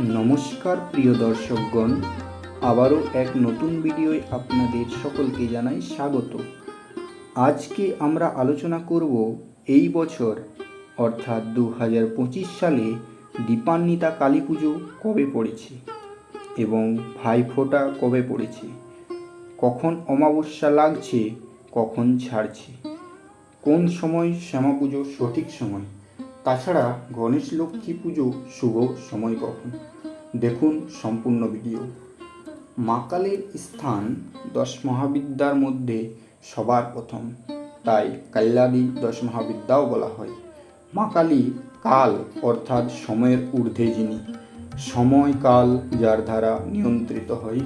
নমস্কার, প্রিয় দর্শকগণ। আবারও এক নতুন ভিডিওয় আপনাদের সকলকে জানাই স্বাগত। আজকে আমরা আলোচনা করব এই বছর, অর্থাৎ দু হাজার পঁচিশ সালে দীপান্বিতা কালী পুজো কবে পড়েছে এবং ভাইফোঁটা কবে পড়েছে, কখন অমাবস্যা লাগছে, কখন ছাড়ছে, কোন সময় শ্যামা পুজো সঠিক সময় তাছাড়া গণেশ লক্ষ্মী পুজো শুভ সময় কখন? দেখুন সম্পূর্ণ ভিডিও। মা কালীর স্থান দশ মহাবিদ্যার মধ্যে সবার প্রথম। তাই কাল্যাদি দশ মহাবিদ্যাও বলা হয়। মা কালী কাল, অর্থাৎ সময়ের ঊর্ধ্বে যিনি। সময় কাল যার দ্বারা নিয়ন্ত্রিত হয়,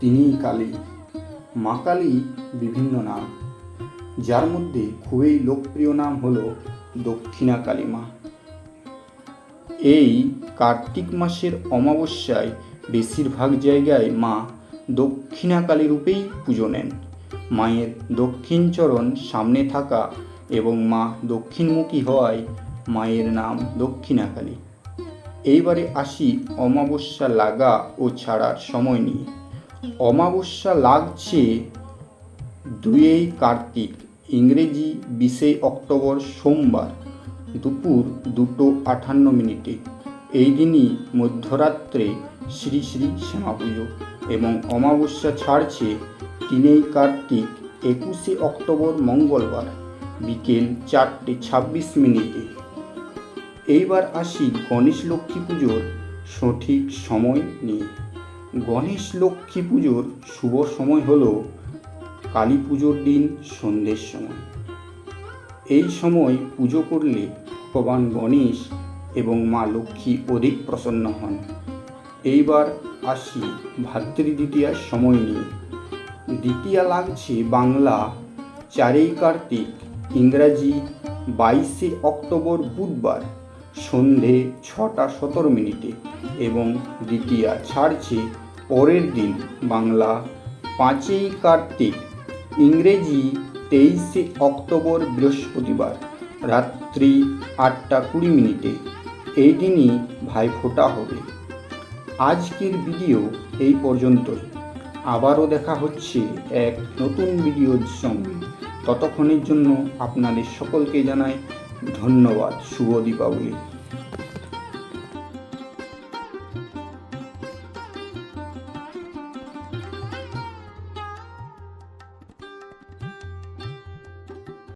তিনিই কালী। মা কালী বিভিন্ন নাম। যার মধ্যে খুবই লোকপ্রিয় নাম হলো দক্ষিণা কালী মা। এই কার্তিক মাসের অমাবস্যায় বেশিরভাগ জায়গায় মা দক্ষিণাকালী রূপেই পুজো নেন। মায়ের দক্ষিণ চরণ সামনে থাকা এবং মা দক্ষিণমুখী হওয়ায় মায়ের নাম দক্ষিণাকালী। এইবারে আসি অমাবস্যা লাগা ও ছাড়ার সময় নিয়ে। অমাবস্যা লাগছে দুয়েই কার্তিক, ইংরেজি বিশে অক্টোবর সোমবার। দুপুর দুটো আটান্ন মিনিটে। এই দিনই মধ্যরাত্রে শ্রী শ্রী শ্যামা পুজো এবং অমাবস্যা ছাড়ছে তিনেই কার্তিক একুশে অক্টোবর মঙ্গলবার বিকেল চারটে ছাব্বিশ মিনিটে। এইবার আসি গণেশ লক্ষ্মী পুজোর সঠিক সময় নিয়ে। গণেশ লক্ষ্মী পুজোর শুভ সময় হল কালী পুজোর দিন সন্ধ্যের সময়। এই সময় পুজো করলে ভগবান গণেশ এবং মা লক্ষ্মী অধিক প্রসন্ন হন। এইবার আসি ভাতৃদ্বিতীয়ার সময় নিয়ে। দ্বিতীয়া লাগছে বাংলা, চারই কার্তিক, ইংরাজি বাইশে অক্টোবর বুধবার, সন্ধে ছটা সতেরো মিনিটে এবং দ্বিতীয়া ছাড়ছে পরের দিন বাংলা, পাঁচই কার্তিক, ইংরেজি তেইশে অক্টোবর বৃহস্পতিবার। রাত্রি আটটা কুড়ি মিনিটে। এই দিনই ভাইফোঁটা হবে। আজকের ভিডিও এই পর্যন্তই। আবারও দেখা হচ্ছে এক নতুন ভিডিওর সঙ্গে। ততক্ষণের জন্য আপনাদের সকলকে জানাই ধন্যবাদ। শুভ দীপাবলি।